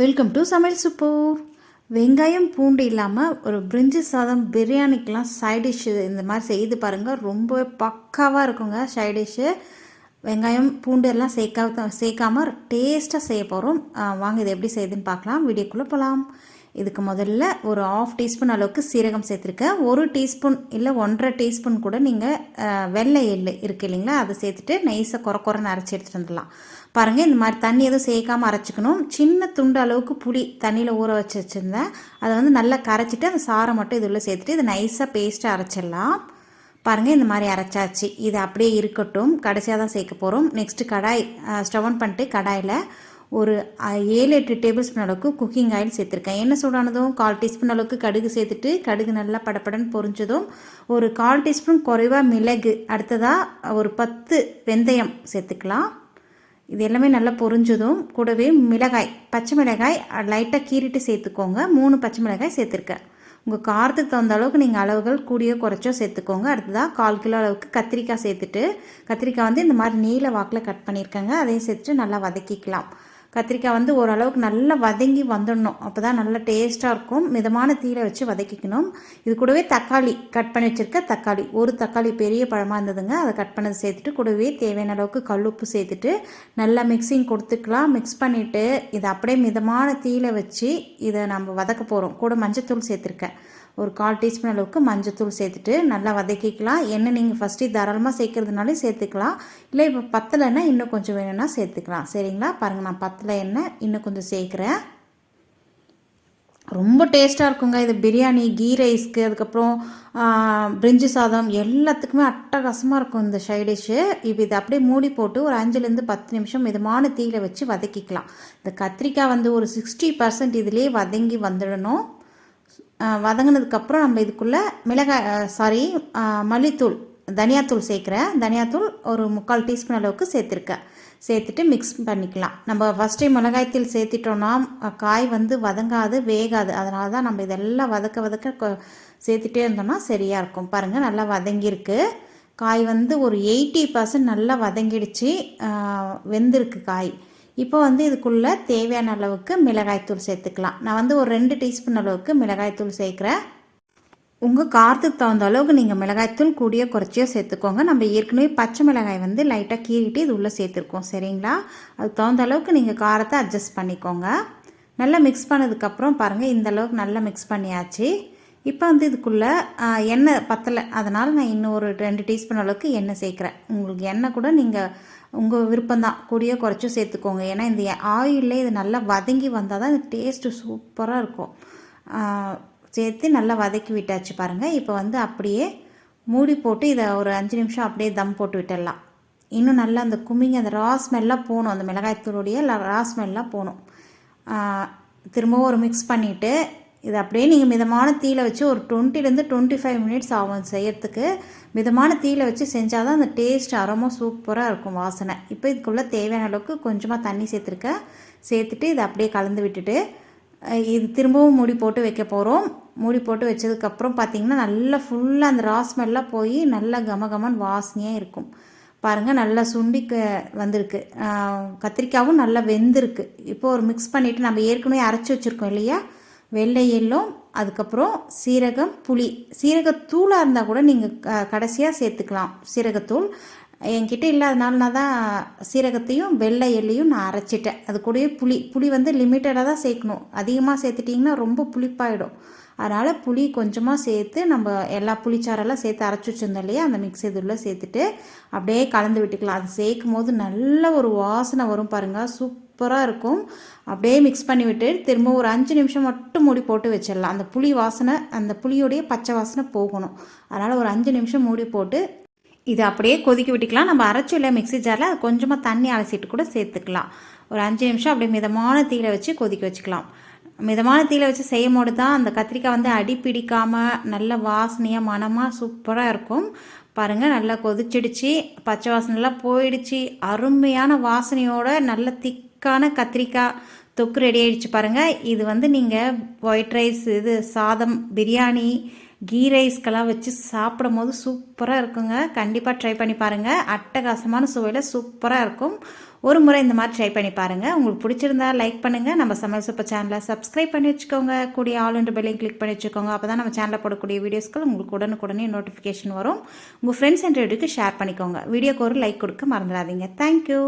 Welcome to சமையல் சுப்பு வெங்காயம் பூண்டு இல்லாமல் ஒரு பிரிஞ்சி சாதம் பிரியாணிக்கெலாம் சைடிஷ்ஷு இந்த மாதிரி செய்து பாருங்கள் ரொம்ப பக்காவாக இருக்குங்க சைடிஷ்ஷு டிஷ்ஷு வெங்காயம் பூண்டு எல்லாம் சேர்க்க சேர்க்காம டேஸ்ட்டாக செய்ய போகிறோம் வாங்க இது எப்படி செய்யுதுன்னு பார்க்கலாம். வீடியோக்குள்ளே போகலாம் இதுக்கு முதல்ல ஒரு ஆஃப் டீஸ்பூன் அளவுக்கு சீரகம் சேர்த்துருக்கேன். ஒரு டீஸ்பூன் இல்லை ஒன்றரை டீஸ்பூன் கூட நீங்கள் வெள்ளை எள்ளு இருக்குது இல்லைங்களா? அதை சேர்த்துட்டு நைஸாக குறை குறைன்னு அரைச்சி எடுத்துகிட்டு வந்துடலாம். பாருங்கள் இந்த மாதிரி தண்ணி எதுவும் சேர்க்காமல் அரைச்சிக்கணும். சின்ன துண்டு அளவுக்கு புளி தண்ணியில் ஊற வச்சு வச்சுருந்தேன். அதை வந்து நல்லா கரைச்சிட்டு அந்த சாரை மட்டும் இதில் சேர்த்துட்டு இதை நைஸாக பேஸ்ட்டாக அரைச்சிடலாம். பாருங்கள் இந்த மாதிரி அரைச்சாச்சு. இது அப்படியே இருக்கட்டும். கடைசியாக தான் சேர்க்க போகிறோம் நெக்ஸ்ட்டு கடாய் ஸ்டவ் ஆன் பண்ணிட்டு கடாயில் ஒரு ஏழு எட்டு டேபிள் ஸ்பூன் அளவுக்கு குக்கிங் ஆயில் சேர்த்துருக்கேன். என்ன சூடானதும் கால் டீஸ்பூன் அளவுக்கு கடுகு சேர்த்துட்டு கடுகு நல்லா படப்படன்னு பொரிஞ்சதும் ஒரு கால் டீஸ்பூன் குறைவாக மிளகு அடுத்ததாக ஒரு பத்து வெந்தயம் சேர்த்துக்கலாம். இது எல்லாமே நல்லா பொரிஞ்சதும் கூடவே மிளகாய் பச்சை மிளகாய் லைட்டாக கீறிட்டு சேர்த்துக்கோங்க. மூணு பச்சை மிளகாய் சேர்த்துருக்கேன். உங்கள் காரத்துக்கு தகுந்த அளவுக்கு நீங்கள் அளவுகள் கூடியோ குறைச்சோ சேர்த்துக்கோங்க. அடுத்ததாக கால் கிலோ அளவுக்கு கத்திரிக்காய் சேர்த்துட்டு கத்திரிக்காய் வந்து இந்த மாதிரி நீல வாக்கில் கட் பண்ணியிருக்கேங்க அதையும் சேர்த்துட்டு நல்லா வதக்கிக்கலாம். கத்திரிக்காய் வந்து ஓரளவுக்கு நல்லா வதங்கி வந்துடணும் அப்போ தான் நல்லா டேஸ்ட்டாக இருக்கும். மிதமான தீயில வச்சு வதக்கிக்கணும். இது கூடவே தக்காளி. கட் பண்ணி வச்சுருக்க தக்காளி. ஒரு தக்காளி பெரிய பழமாக இருந்ததுங்க. அதை கட் பண்ணது சேர்த்துட்டு கூடவே தேவையான அளவுக்கு கல்லுப்பு சேர்த்துட்டு நல்லா மிக்சிங் கொடுத்துக்கலாம். மிக்ஸ் பண்ணிவிட்டு இதை அப்படியே மிதமான தீயில வச்சு இதை நம்ம வதக்க போகிறோம் கூட மஞ்சத்தூள் சேர்த்துருக்கேன். ஒரு கால் டீஸ்பூன் அளவுக்கு மஞ்சத்தூள் சேர்த்துட்டு நல்லா வதக்கிக்கலாம். எண்ணெய் நீங்கள் ஃபஸ்ட்டு தாராளமாக சேர்க்கறதுனாலே சேர்த்துக்கலாம். இல்லை இப்போ பத்தலைன்னா இன்னும் கொஞ்சம் வேணும்னா சேர்த்துக்கலாம். சரிங்களா? பாருங்கள் நான் பத்தலை எண்ணெய் இன்னும் கொஞ்சம் சேர்க்குறேன். ரொம்ப டேஸ்ட்டாக இருக்குங்க இது பிரியாணி கீ ரைஸ்க்கு அதுக்கப்புறம் பிரிஞ்சு சாதம் எல்லாத்துக்குமே அட்டகாசமாக இருக்கும் இந்த சைடிஷ்ஷு இப்போ இதை அப்படியே மூடி போட்டு ஒரு அஞ்சுலேருந்து பத்து நிமிஷம் மிதமான தீயில வச்சு வதக்கிக்கலாம். இந்த கத்திரிக்காய் வந்து ஒரு சிக்ஸ்டி பர்சன்ட் இதுலேயே வதங்கி வந்துடணும். வதங்கினதுக்கப்புறம் நம்ம இதுக்குள்ளே மிளகாய் சாரி மல்லித்தூள் தனியாத்தூள் சேர்க்குறேன் தனியாத்தூள் ஒரு முக்கால் டீஸ்பூன் அளவுக்கு சேர்த்துருக்கேன் சேர்த்துட்டு மிக்ஸ் பண்ணிக்கலாம். நம்ம ஃபஸ்ட்டே மிளகாய்த்தூள் சேர்த்துட்டோன்னா காய் வந்து வதங்காது வேகாது. அதனால தான் நம்ம இதெல்லாம் வதக்க வதக்க சேர்த்துட்டே இருந்தோம்னா சரியாக இருக்கும். பாருங்கள் நல்லா வதங்கியிருக்கு. காய் வந்து ஒரு எயிட்டி பர்சன்ட் நல்லா வதங்கிடுச்சு. வெந்திருக்கு காய். இப்போ வந்து இதுக்குள்ளே தேவையான அளவுக்கு மிளகாய்த்தூள் சேர்த்துக்கலாம். நான் வந்து ஒரு ரெண்டு டீஸ்பூன் அளவுக்கு மிளகாய்த்தூள் சேர்க்குறேன். உங்கள் காரத்துக்கு தகுந்த அளவுக்கு நீங்கள் மிளகாய்த்தூள் கூடிய குறைச்சியோ சேர்த்துக்கோங்க. நம்ம ஏற்கனவே பச்சை மிளகாய் வந்து லைட்டாக கீறிட்டு இது உள்ளே சேர்த்துருக்கோம். சரிங்களா? அதுக்கு தகுந்த அளவுக்கு நீங்கள் காரத்தை அட்ஜஸ்ட் பண்ணிக்கோங்க. நல்லா மிக்ஸ் பண்ணதுக்கப்புறம் பாருங்கள் இந்த அளவுக்கு நல்லா மிக்ஸ் பண்ணியாச்சு. இப்போ வந்து இதுக்குள்ளே எண்ணெய் பத்தலை. அதனால் நான் இன்னும் ஒரு ரெண்டு டீஸ்பூன் அளவுக்கு எண்ணெய் சேர்க்குறேன். உங்களுக்கு எண்ணெய் கூட நீங்கள் உங்கள் விருப்பம்தான் கூடிய குறைச்சும் சேர்த்துக்கோங்க. ஏன்னா இந்த ஆயிலில் இது நல்லா வதங்கி வந்தால் தான் இது டேஸ்ட்டு சூப்பராக இருக்கும். சேர்த்து நல்லா வதக்கி விட்டாச்சு பாருங்கள் இப்போ வந்து அப்படியே மூடி போட்டு இதை ஒரு அஞ்சு நிமிஷம் அப்படியே தம் போட்டு விட்டுடலாம். இன்னும் நல்லா அந்த குமிங்க அந்த ரா ஸ்மெல்லாம் போகணும் அந்த மிளகாய்த்தூளுடைய ரா ஸ்மெல்லாம் போகணும் திரும்பவும் ஒரு மிக்ஸ் பண்ணிவிட்டு இது அப்படியே நீங்கள் மிதமான தீயில வச்சு ஒரு டுவெண்ட்டிலேருந்து டுவெண்ட்டி ஃபைவ் மினிட்ஸ் ஆகும் செய்யறதுக்கு. மிதமான தீயில வச்சு செஞ்சால் தான் அந்த டேஸ்ட் அறமும் சூப்பராக இருக்கும் வாசனை. இப்போ இதுக்குள்ளே தேவையான அளவுக்கு கொஞ்சமாக தண்ணி சேர்த்துருக்கேன் சேர்த்துட்டு இதை அப்படியே கலந்து விட்டுட்டு இது திரும்பவும் மூடி போட்டு வைக்க போகிறோம் மூடி போட்டு வச்சதுக்கப்புறம் பார்த்திங்கன்னா நல்லா ஃபுல்லாக அந்த ராஸ்மெல்லாம் போய் நல்லா கமகமன் வாசனையாக இருக்கும். பாருங்கள் நல்லா சுண்டிக்க வந்திருக்கு. கத்திரிக்காவும் நல்லா வெந்திருக்கு. இப்போ ஒரு மிக்ஸ் பண்ணிவிட்டு நம்ம ஏற்கனவே அரைச்சி வச்சுருக்கோம் இல்லையா? வெள்ளை எள்ளும் அதுக்கப்புறம் சீரகம் புளி. சீரகத்தூளாக இருந்தால் கூட நீங்கள் க கடைசியாக சேர்த்துக்கலாம். சீரகத்தூள். என்கிட்ட இல்லாதனால நான் தான் சீரகத்தையும் வெள்ளை எள்ளையும் நான் அரைச்சிட்டேன். அது கூடயே புளி. புளி வந்து லிமிட்டடாக தான் சேர்க்கணும். அதிகமாக சேர்த்துட்டிங்கன்னா ரொம்ப புளிப்பாயிடும். அதனால் புளி கொஞ்சமாக சேர்த்து நம்ம எல்லா புளிச்சாரெல்லாம் சேர்த்து அரைச்சி வச்சுருந்தோம் இல்லையா? அந்த மிக்ஸ் இதில் சேர்த்துட்டு அப்படியே கலந்து விட்டுக்கலாம். அது சேர்க்கும் போது நல்ல ஒரு வாசனை வரும் பாருங்கள் சூப்பராக இருக்கும். அப்படியே மிக்ஸ் பண்ணிவிட்டு திரும்ப ஒரு அஞ்சு நிமிஷம் மட்டும் மூடி போட்டு வச்சிடலாம். அந்த புளி வாசனை அந்த புளியோடைய பச்சை வாசனை போகணும். அதனால் ஒரு அஞ்சு நிமிஷம் மூடி போட்டு இது அப்படியே கொதிக்க விட்டுக்கலாம். நம்ம அரைச்சி இல்லை மிக்சி ஜாரில் அது கொஞ்சமாக தண்ணி அலசிட்டு கூட சேர்த்துக்கலாம். ஒரு அஞ்சு நிமிஷம் அப்படியே மிதமான தீயில வச்சு கொதிக்க வச்சுக்கலாம். மிதமான தீயில வச்சு செய்யும் போது தான் அந்த கத்திரிக்காய் வந்து அடி பிடிக்காமல் நல்ல வாசனையாக மனமாக சூப்பராக இருக்கும். பாருங்கள் நல்லா கொதிச்சிடுச்சு. பச்சை வாசனைலாம் போயிடுச்சு. அருமையான வாசனையோட நல்ல திக்கான கத்திரிக்காய் தொக்கு ரெடி ஆகிடுச்சு பாருங்கள் இது வந்து நீங்கள் ஒயிட் ரைஸ் இது சாதம் பிரியாணி கீ ரைஸ்க்கெல்லாம் வச்சு சாப்பிடும் போது சூப்பராக இருக்குங்க. கண்டிப்பாக ட்ரை பண்ணி பாருங்கள் அட்டகாசமான சுவையில் சூப்பராக இருக்கும். ஒரு முறை இந்த மாதிரி ட்ரை பண்ணி பாருங்கள் உங்களுக்கு பிடிச்சிருந்தா லைக் பண்ணுங்கள் நம்ம சமையல் சூப்பர் சேனலை சப்ஸ்கிரைப் பண்ணி வச்சுக்கோங்க. கூடிய ஆல் ஒன்று பெல்லையும் கிளிக் பண்ணி வச்சுக்கோங்க. அப்போ தான் நம்ம சேனலில் போடக்கூடிய வீடியோஸ்கள் உங்களுக்கு உடனுக்குடனே நோட்டிஃபிகேஷன் வரும். உங்கள் ஃப்ரெண்ட்ஸ் அண்ட் ஷேர் பண்ணிக்கோங்க. வீடியோக்கு ஒரு லைக் கொடுக்க மறந்துடாதீங்க. தேங்க்யூ